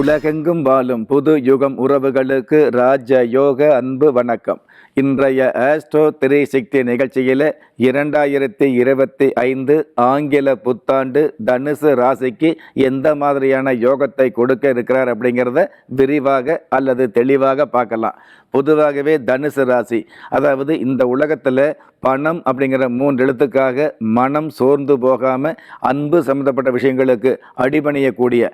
உலகெங்கும் வாழும் புது யுகம் உறவுகளுக்கு ராஜ யோக அன்பு வணக்கம். இன்றைய ஆஸ்ட்ரோ த்ரீ சிக்ஸ்டி நிகழ்ச்சியில் இரண்டாயிரத்தி இருபத்தி ஐந்து ஆங்கில புத்தாண்டு தனுசு ராசிக்கு எந்த மாதிரியான யோகத்தை கொடுக்க இருக்கிறார் அப்படிங்கிறத விரிவாக அல்லது தெளிவாக பார்க்கலாம். பொதுவாகவே தனுசு ராசி அதாவது இந்த உலகத்தில் பணம் அப்படிங்கிற மூன்று எழுத்துக்காக மனம் சோர்ந்து போகாமல் அன்பு சம்மந்தப்பட்ட விஷயங்களுக்கு அடிபணியக்கூடிய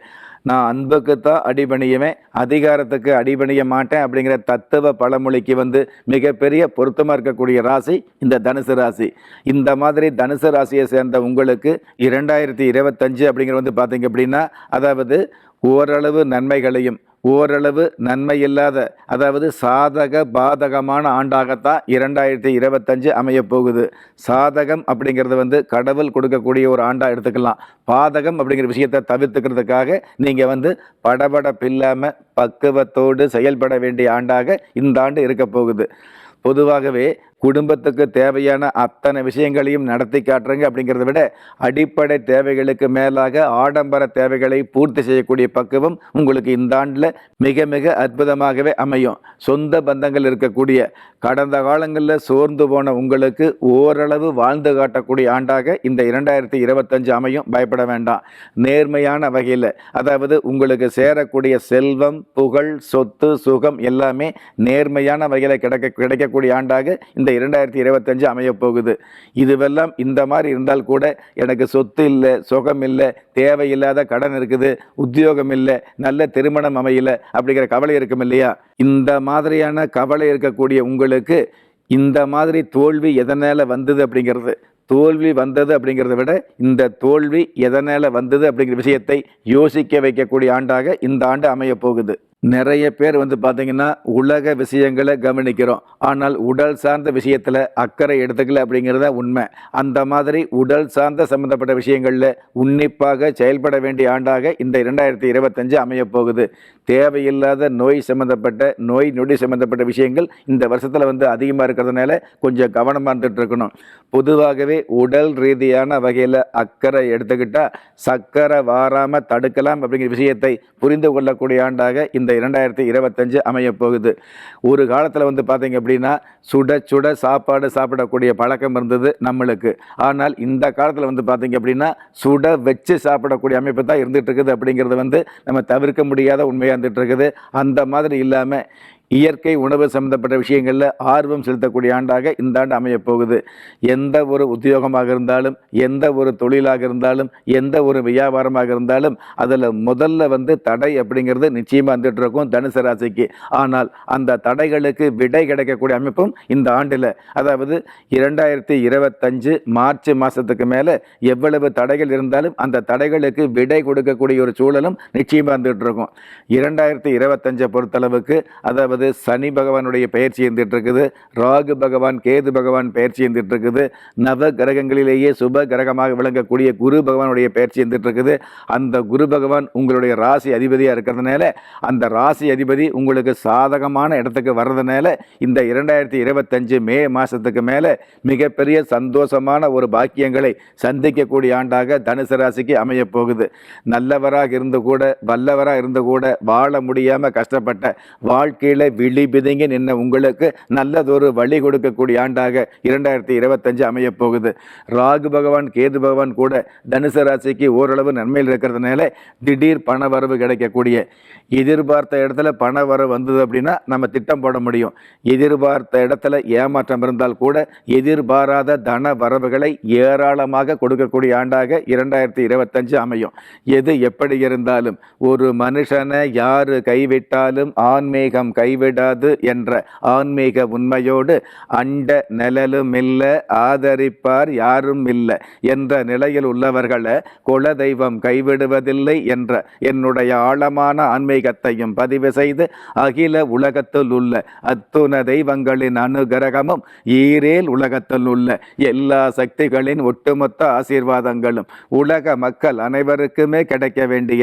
நான் அன்புக்கு தான் அடிபணியுவேன் அதிகாரத்துக்கு அடிபணிய மாட்டேன் அப்படிங்கிற தத்துவ பழமொழிக்கு வந்து மிகப்பெரிய பொருத்தமாக இருக்கக்கூடிய ராசி இந்த தனுசு ராசி. இந்த மாதிரி தனுசு ராசியை சேர்ந்த உங்களுக்கு இரண்டாயிரத்தி இருபத்தஞ்சு அப்படிங்கிற வந்து பார்த்தீங்க அப்படின்னா அதாவது ஓரளவு நன்மைகளையும் ஓரளவு நன்மை இல்லாத அதாவது சாதக பாதகமான ஆண்டாகத்தான் இரண்டாயிரத்தி இருபத்தஞ்சு அமையப்போகுது. சாதகம் அப்படிங்கிறது வந்து கடவுள் கொடுக்கக்கூடிய ஒரு ஆண்டாக எடுத்துக்கலாம். பாதகம் அப்படிங்கிற விஷயத்தை தவிர்த்துக்கிறதுக்காக நீங்கள் வந்து படபடப்பில்லாமல் பக்குவத்தோடு செயல்பட வேண்டிய ஆண்டாக இந்த ஆண்டு இருக்க போகுது பொதுவாகவே குடும்பத்துக்கு தேவையான அத்தனை விஷயங்களையும் நடத்தி காட்டுறங்க அப்படிங்கிறத விட அடிப்படை தேவைகளுக்கு மேலாக ஆடம்பர தேவைகளை பூர்த்தி செய்யக்கூடிய பக்குவம் உங்களுக்கு இந்த ஆண்டில் மிக மிக அற்புதமாகவே அமையும். சொந்த பந்தங்கள் இருக்கக்கூடிய கடந்த காலங்களில் சோர்ந்து போன உங்களுக்கு ஓரளவு வாழ்ந்து காட்டக்கூடிய ஆண்டாக இந்த இரண்டாயிரத்தி இருபத்தஞ்சு அமையும். பயப்பட வேண்டாம். நேர்மையான வகையில் அதாவது உங்களுக்கு சேரக்கூடிய செல்வம் புகழ் சொத்து சுகம் எல்லாமே நேர்மையான வகையில் கிடைக்க கிடைக்கக்கூடிய ஆண்டாக இந்த இரண்டாயிரத்தி இருபத்தஞ்சு அமையப் போகுது இதுவெல்லாம் இந்த மாதிரி இருந்தால் கூட எனக்கு சொத்து இல்லை சுகம் இல்லை தேவையில்லாத கடன் இருக்குது உத்தியோகம் இல்லை நல்ல திருமணம் அமையல அப்படிங்கிற கவலை இருக்கும் இல்லையா? இந்த மாதிரியான கவலை இருக்கக்கூடிய உங்களுக்கு இந்த மாதிரி தோல்வி எதனால் வந்தது அப்படிங்கிறது தோல்வி வந்தது அப்படிங்கிறத விட இந்த தோல்வி எதனால் வந்தது அப்படிங்கிற விஷயத்தை யோசிக்க வைக்கக்கூடிய ஆண்டாக இந்த ஆண்டு அமையப்போகுது. நிறைய பேர் வந்து பார்த்தீங்கன்னா உலக விஷயங்களை கவனிக்கிறோம். ஆனால் உடல் சார்ந்த விஷயத்தில் அக்கறை எடுத்துக்கல அப்படிங்கிறத உண்மை. அந்த மாதிரி உடல் சார்ந்த சம்மந்தப்பட்ட விஷயங்களில் உன்னிப்பாக செயல்பட வேண்டிய ஆண்டாக இந்த இரண்டாயிரத்தி இருபத்தஞ்சு அமையப்போகுது. தேவையில்லாத நோய் சம்மந்தப்பட்ட நோய் நொடி சம்மந்தப்பட்ட விஷயங்கள் இந்த வருஷத்தில் வந்து அதிகமாக இருக்கிறதுனால கொஞ்சம் கவனமாக இருந்துட்டு இருக்கணும். பொதுவாகவே உடல் ரீதியான வகையில் அக்கறை எடுத்துக்கிட்டால் சக்கரை வாராமல் தடுக்கலாம் அப்படிங்கிற விஷயத்தை புரிந்து கொள்ளக்கூடிய ஆண்டாக இந்த இரண்டாயிரத்தி இருபத்தஞ்சு அமையப் போகுது. ஒரு காலத்தில் வந்து பார்த்தீங்க அப்படின்னா சுட சுட சாப்பாடு சாப்பிடக்கூடிய பழக்கம் இருந்தது நம்மளுக்கு. ஆனால் இந்த காலத்தில் வந்து பார்த்தீங்க அப்படின்னா சுட வச்சு சாப்பிடக்கூடிய அமைப்பு தான் இருந்துகிட்டு இருக்குது அப்படிங்கிறது வந்து நம்ம தவிர்க்க முடியாத உண்மையாக சேர்ந்துட்டு இருக்குது. அந்த மாதிரி இல்லாமல் இயற்கை உணவு சம்மந்தப்பட்ட விஷயங்களில் ஆர்வம் செலுத்தக்கூடிய ஆண்டாக இந்த ஆண்டு அமையப்போகுது. எந்த ஒரு உத்தியோகமாக இருந்தாலும் எந்த ஒரு தொழிலாக இருந்தாலும் எந்த ஒரு வியாபாரமாக இருந்தாலும் அதில் முதல்ல வந்து தடை அப்படிங்கிறது நிச்சயமாக வந்துட்டு இருக்கும் தனுசு ராசிக்கு. ஆனால் அந்த தடைகளுக்கு விடை கிடைக்கக்கூடிய அமைப்பும் இந்த ஆண்டில். அதாவது இரண்டாயிரத்தி இருபத்தஞ்சு மார்ச் மாதத்துக்கு மேலே எவ்வளவு தடைகள் இருந்தாலும் அந்த தடைகளுக்கு விடை கொடுக்கக்கூடிய ஒரு சூழலும் நிச்சயமாக வந்துட்டு இருக்கும். இரண்டாயிரத்தி இருபத்தஞ்சை பொறுத்தளவுக்கு அதாவது அதாவது சனி பகவானுடைய பயிற்சி இருந்துட்டு இருக்குது ராகு பகவான் கேது பகவான் பெயர்ச்சி இருந்துட்டு இருக்குது நவ கிரகங்களிலேயே சுப கிரகமாக விளங்கக்கூடிய குரு பகவானுடைய பெயர்ச்சி இருந்துட்டு இருக்குது அந்த குரு பகவான் உங்களுடைய ராசி அதிபதியாக இருக்கிறதுனால அந்த ராசி அதிபதி உங்களுக்கு சாதகமான இடத்துக்கு வர்றதுனால இந்த இரண்டாயிரத்தி இருபத்தஞ்சு மே மாதத்துக்கு மேலே மிகப்பெரிய சந்தோஷமான ஒரு பாக்கியங்களை சந்திக்கக்கூடிய ஆண்டாக தனுசு ராசிக்கு அமையப் போகுது. நல்லவராக இருந்து கூட வல்லவராக இருந்து கூட வாழ முடியாமல் கஷ்டப்பட்ட வாழ்க்கையில் விழி பிதுங்கி நின்ன உங்களுக்கு நல்லதொரு வழி கொடுக்கக்கூடிய ஆண்டாக இரண்டாயிரத்தி இருபத்தஞ்சு அமையப் போகுது. ராகு பகவான் கேது பகவான் கூட தனுசு ராசிக்கு ஓரளவு நன்மையில் இருக்கிறதுனால திடீர் பண வரவு கிடைக்கக்கூடிய. எதிர்பார்த்த இடத்துல பண வரவு வந்தது அப்படின்னா நம்ம திட்டம் போட முடியும். எதிர்பார்த்த இடத்துல ஏமாற்றம் இருந்தால் கூட எதிர்பாராத தன வரவுகளை ஏராளமாக கொடுக்கக்கூடிய ஆண்டாக இரண்டாயிரத்தி இருபத்தஞ்சு அமையும். எது எப்படி இருந்தாலும் ஒரு மனுஷனை யார் கைவிட்டாலும் ஆன்மீகம் கை கைவிடாது என்ற ஆன்மீக உண்மையோடு அண்ட நிழலும் இல்லை ஆதரிப்பார் யாரும் இல்லை என்ற நிலையில் உள்ளவர்களை குலதெய்வம் கைவிடுவதில்லை என்ற என்னுடைய ஆழமான ஆன்மீகத்தையும் பதிவு செய்து அகில உலகத்தில் உள்ள அத்துண தெய்வங்களின் அனுகிரகமும் ஈரேல் உலகத்தில் உள்ள எல்லா சக்திகளின் ஒட்டுமொத்த ஆசீர்வாதங்களும் உலக மக்கள் அனைவருக்குமே கிடைக்க வேண்டிய